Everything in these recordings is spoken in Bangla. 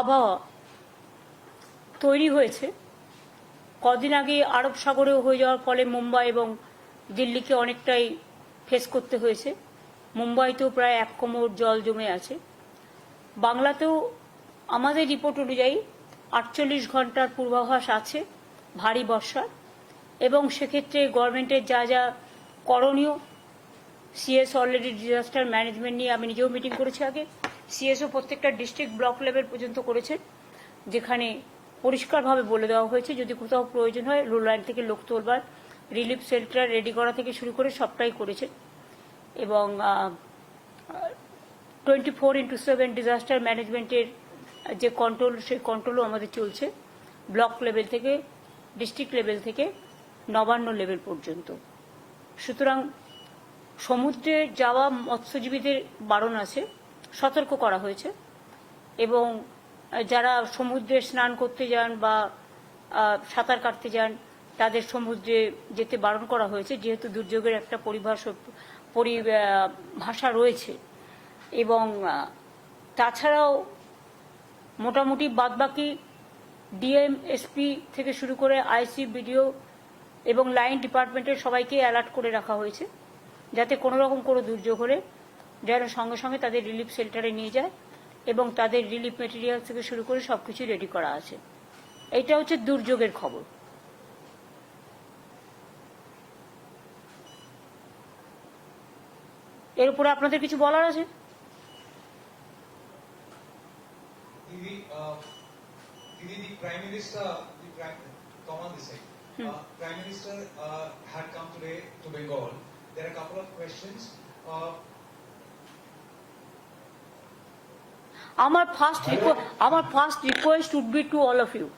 আবহাওয়া তৈরি হয়েছে। কদিন আগে আরব সাগরেও হয়ে যাওয়ার ফলে মুম্বাই এবং দিল্লিকে অনেকটাই ফেস করতে হয়েছে। মুম্বাইতেও প্রায় এক কোমর জল জমে আছে। বাংলাতেও আমাদের রিপোর্ট অনুযায়ী আটচল্লিশ ঘণ্টার পূর্বাভাস আছে ভারী বর্ষার এবং সেক্ষেত্রে গভর্নমেন্টের যা যা করণীয় সিএস অলরেডি ডিজাস্টার ম্যানেজমেন্ট নিয়ে আমি নিজেও মিটিং করেছি আগে। সিএসও প্রত্যেকটা ডিস্ট্রিক্ট ব্লক লেভেল পর্যন্ত করেছেন, যেখানে পরিষ্কারভাবে বলে দেওয়া হয়েছে, যদি কোথাও প্রয়োজন হয় রোল লাইন থেকে লোক তোলবার, রিলিফ শেল্টার রেডি করা থেকে শুরু করে সবটাই করেছে এবং twenty four into seven disaster ম্যানেজমেন্টের যে কন্ট্রোল, সেই কন্ট্রোলও আমাদের চলছে, ব্লক লেভেল থেকে, ডিস্ট্রিক্ট লেভেল থেকে নবান্ন লেভেল পর্যন্ত। সুতরাং সমুদ্রে যাওয়া মৎস্যজীবীদের বারণ আছে সতর্ক করা হয়েছে। এবং যারা সমুদ্রে স্নান করতে যান বা সাঁতার কাটতে যান, তাদের সমুদ্রে যেতে বারণ করা হয়েছে, যেহেতু দুর্যোগের একটা পরিভাষ পরিভাষা রয়েছে। এবং তাছাড়াও মোটামুটি বাদবাকি ডিএম এসপি থেকে শুরু করে আইসি বিডিও এবং লাইন ডিপার্টমেন্টের সবাইকে অ্যালার্ট করে রাখা হয়েছে, যাতে কোনো রকম কোনো দুর্যোগ হলে যারা সঙ্গে সঙ্গে তাদের রিলিফ সেল্টারে নিয়ে যায় এবং তাদের রিলিফ মেটেরিয়াল থেকে শুরু করে সবকিছু রেডি করা আছে। এটা হচ্ছে দুর্যোগের খবর। এর উপরে আপনাদের কিছু বলার আছে? Uh, Prime Minister uh, had come today to Bengal. There are a couple of questions. Uh, Our first, request would be to all of you.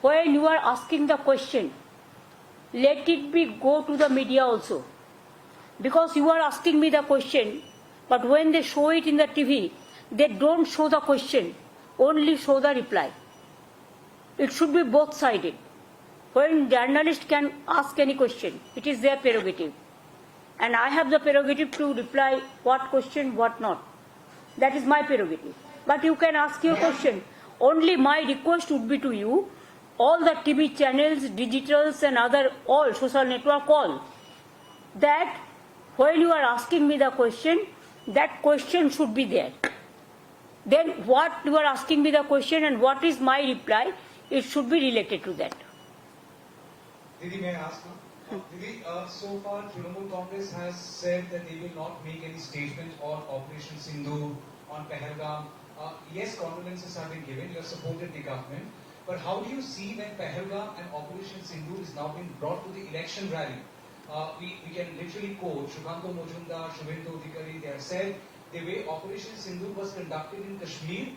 When you are asking the question, let it be go to the media also. Because you are asking me the question, but when they show it in the TV, they don't show the question, only show the reply. It should be both sided. When journalist can ask any question, it is their prerogative. And I have the prerogative to reply what question, what not. That is my prerogative. But you can ask your question. Only my request would be to you, all the TV channels, digitals and other all social network all, that when you are asking me the question, that question should be there. Then what you are asking me the question and what is my reply, it should be related to that. Didi, may I ask now? Didi, uh, so far Trinamool Congress has said that they will not make any statement on Operation Sindhu, on Pahalgam. Uh, yes, condolences have been given, you have supported the government. But how do you see when Pahalgam and Operation Sindhu is now being brought to the election rally? Uh, we, we can literally quote Shubhanto Mojumdar, Shubhendu Adhikari, they have said the way Operation Sindhu was conducted in Kashmir,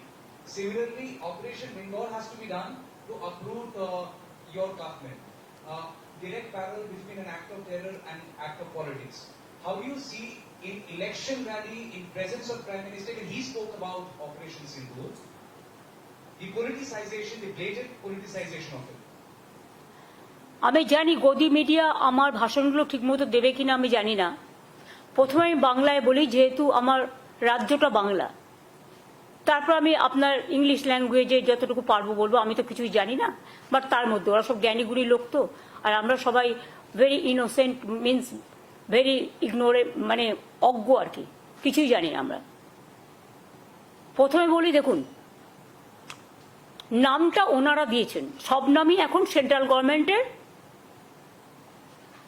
similarly Operation Bengal has to be done to uproot uh, your government. Uh, direct parallel between an act of terror and act of politics. How do you see in election rally, in presence of Prime Minister, and he spoke about Operation Sindhu, the politicization, the blatant politicization of it? আমি জানি গদি মিডিয়া আমার ভাষণগুলো ঠিকমতো দেবে কিনা আমি জানি না। প্রথমে আমি বাংলায় বলি যেহেতু আমার রাজ্যটা বাংলা। তারপর আমি আপনার ইংলিশ ল্যাঙ্গুয়েজে যতটুকু পারব বলব আমি তো কিছুই জানি না। বাট তার মধ্যে ওরা সব জ্ঞানীগুড়ি লোক তো। আর আমরা সবাই very innocent means very ignorant মানে অজ্ঞ আর কি। কিছুই জানি না আমরা। প্রথমে বলি, দেখুন, নামটা ওনারা দিয়েছেন। সব নামই এখন সেন্ট্রাল গভর্নমেন্টের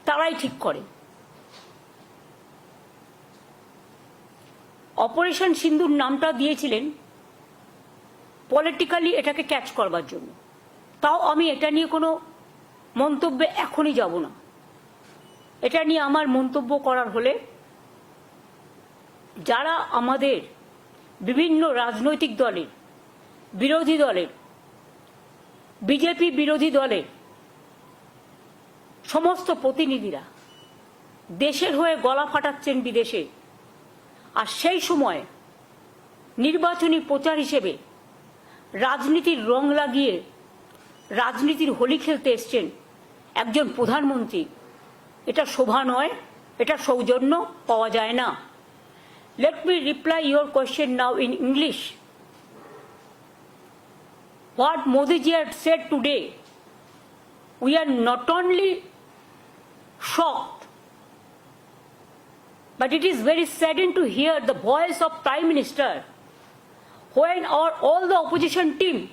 তারাই ঠিক করে। অপারেশন সিন্ধুর নামটা দিয়েছিলেন পলিটিক্যালি এটাকে ক্যাচ করবার জন্য। তাও আমি এটা নিয়ে কোনো মন্তব্যে এখনই যাব না। এটা নিয়ে আমার মন্তব্য করার হলে যারা আমাদের বিভিন্ন রাজনৈতিক দলের, বিরোধী দলের, বিজেপি বিরোধী দলের সমস্ত প্রতিনিধিরা দেশের হয়ে গলা ফাটাচ্ছেন বিদেশে, আর সেই সময় নির্বাচনী প্রচার হিসেবে রাজনীতির রং লাগিয়ে রাজনীতির হোলি খেলতে এসছেন একজন প্রধানমন্ত্রী এটা শোভা নয় এটা সৌজন্য পাওয়া যায় না let me reply your question now in English what Modi ji had said today, we are not only shocked, but it is very saddened to hear the voice of Prime Minister when our, all the opposition team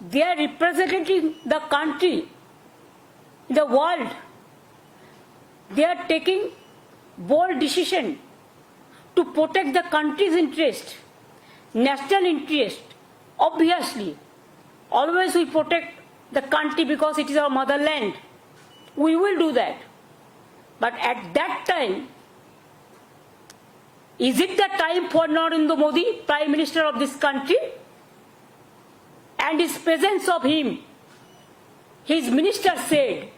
they are representing the country, the world. They are taking bold decision to protect the country's interest, national interest. Obviously, always we protect the country because it is our motherland. We will do that. But at that time, is it the time for Narendra Modi, Prime Minister of this country? And his presence of him, his minister said,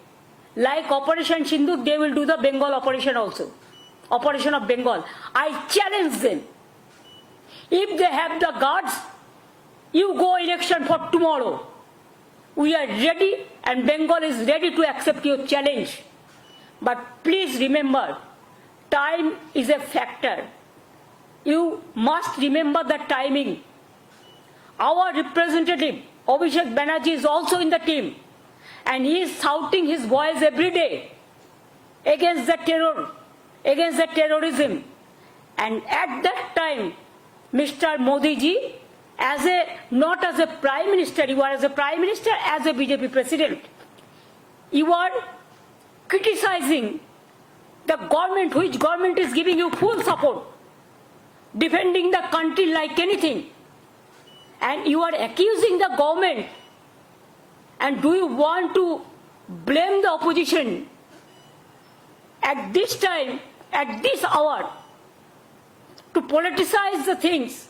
like Operation Sindhu, they will do the Bengal operation also. Operation of Bengal. I challenge them. If they have the guards, you go election for tomorrow. We are ready and Bengal is ready to accept your challenge. But please remember, time is a factor. You must remember the timing. Our representative, Abhishek Banerjee, is also in the team. And he is shouting his voice every day against the terror, against the terrorism. And at that time, Mr. Modi ji, as a not as a prime minister, you are as a prime minister, as a BJP president, you are criticizing the government, which government is giving you full support, defending the country like anything, and you are accusing the government. And do you want to blame the opposition at this time, at this hour, to politicize the things?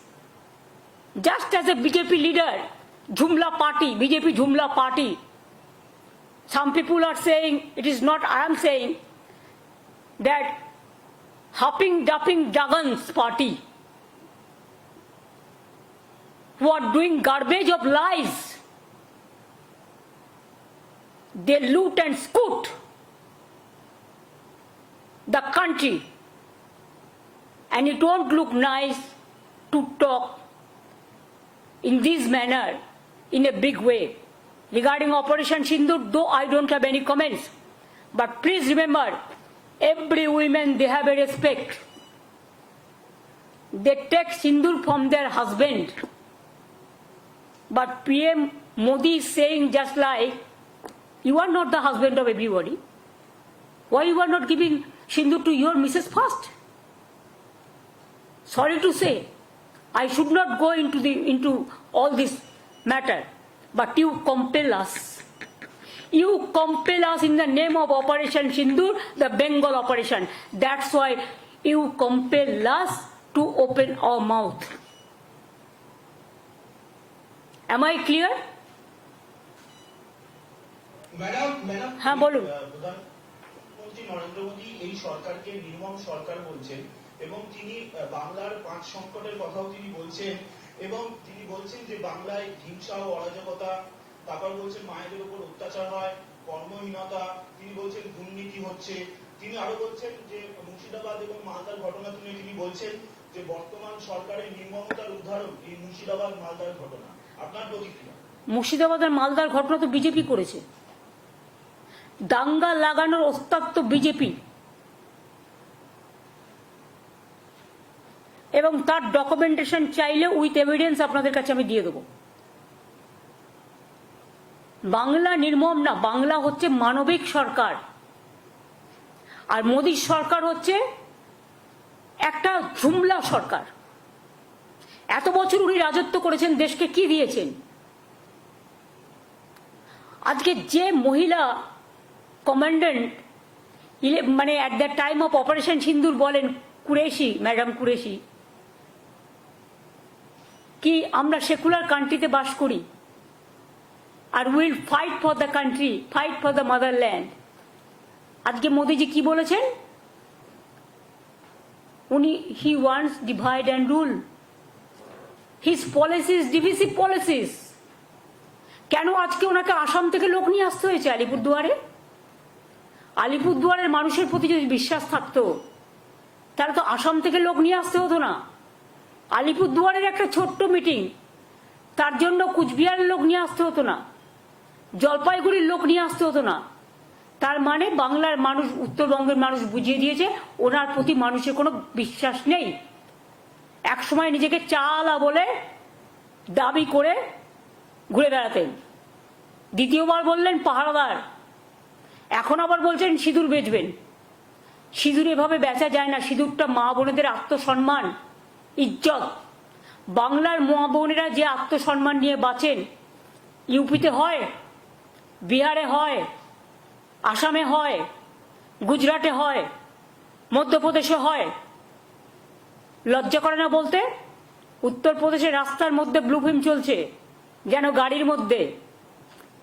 Just as a BJP leader, Jumla party, BJP Jumla party, some people are saying, it is not I am saying, that hopping, dupping dragons party who are doing garbage of lies. They loot and scoot the country. And it won't look nice to talk in this manner in a big way. Regarding Operation Sindhu, though I don't have any comments. But please remember, every woman they have a respect. They take Sindur from their husband. But PM Modi is saying just like, you are not the husband of everybody. Why you are not giving Sindur to your Mrs. first? Sorry to say, I should not go into the into all this matter, but you compel us. You compel us in the name of Operation Sindur, the Bengal operation. That's why you compel us to open our mouth. Am I clear? হ্যাঁ, বলুন। প্রধানমন্ত্রী নরেন্দ্র মোদী এই সরকারকে নির্মম সরকার বলছেন এবং তিনি বাংলার পাঁচ সংকটের কথাও তিনি বলছেন এবং তিনি বলছেন যে বাংলায় হিংসা ও অরাজকতা তারপর বলছেন মায়েদের উপর অত্যাচার হয় কর্মহীনতা তিনি বলছেন দুর্নীতি হচ্ছে তিনি আরও বলছেন যে মুর্শিদাবাদ এবং মালদার ঘটনা তুলে তিনি বলছেন যে বর্তমান সরকারের নির্মমতার উদাহরণ এই মুর্শিদাবাদ মালদার ঘটনা। আপনার প্রতিক্রিয়া? মুর্শিদাবাদের মালদার ঘটনা তো বিজেপি করেছে। দাঙ্গা লাগানোর তো বিজেপি। এবং তার ডকুমেন্টেশন চাইলে উইথ এভিডেন্স আপনাদের কাছে আমি দিয়ে দেবো। বাংলা নির্মম না, বাংলা হচ্ছে মানবিক সরকার। আর মোদীর সরকার হচ্ছে একটা ঝুমলা সরকার। এত বছর উনি রাজত্ব করেছেন, দেশকে কি দিয়েছেন? আজকে যে মহিলা কমান্ডেন্ট মানে at the time of operation Sindoor বলেন, কুরেশি ম্যাডাম কুরেশি, কি আমরা সেকুলার কান্ট্রিতে বাস করি, আর will fight for the country fight for the motherland আজকে মোদিজি কি বলেছেন? উনি he wants divide and rule his policies divisive policies কেন আজকে ওনাকে আসাম থেকে লোক নিয়ে আসতে হয়েছে আলিপুরদুয়ারে? আলিপুরদুয়ারের মানুষের প্রতি যদি বিশ্বাস থাকতো, তাহলে তো আসাম থেকে লোক নিয়ে আসতে হতো না। আলিপুরদুয়ারের একটা ছোট্ট মিটিং তার জন্য কুচবিহারের লোক নিয়ে আসতে হতো না। জলপাইগুড়ির লোক নিয়ে আসতে হতো না। তার মানে বাংলার মানুষ, উত্তরবঙ্গের মানুষ বুঝিয়ে দিয়েছে, ওনার প্রতি মানুষের কোনো বিশ্বাস নেই। একসময় নিজেকে চালা বলে দাবি করে ঘুরে বেড়াতেন। দ্বিতীয়বার বললেন, পাহাড়দার এখন আবার বলছেন সিঁদুর বেচবেন। সিঁদুর এভাবে বেচা যায় না, সিঁদুরটা মা বোনেদের আত্মসম্মান, ইজ্জত। বাংলার মা বোনেরা যে আত্মসম্মান নিয়ে বাঁচেন, ইউপিতে হয়, বিহারে হয়, আসামে হয়, গুজরাটে হয়, মধ্যপ্রদেশে হয়। লজ্জা করে না বলতে? উত্তরপ্রদেশের রাস্তার মধ্যে ব্লু ফিল্ম চলছে, যেন গাড়ির মধ্যে।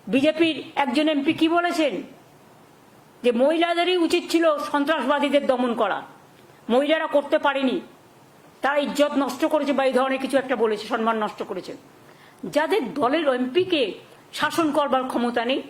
বিজেপির একজন এমপি কি বলেছেন? যে মহিলাদেরই উচিত ছিল সন্ত্রাসবাদীদের দমন করা। মহিলারা করতে পারেনি। তারা ইজ্জত নষ্ট করেছে বা এই ধরনের কিছু একটা বলেছে, সম্মান নষ্ট করেছে। যাদের দলের এমপিকে শাসন করবার ক্ষমতা নেই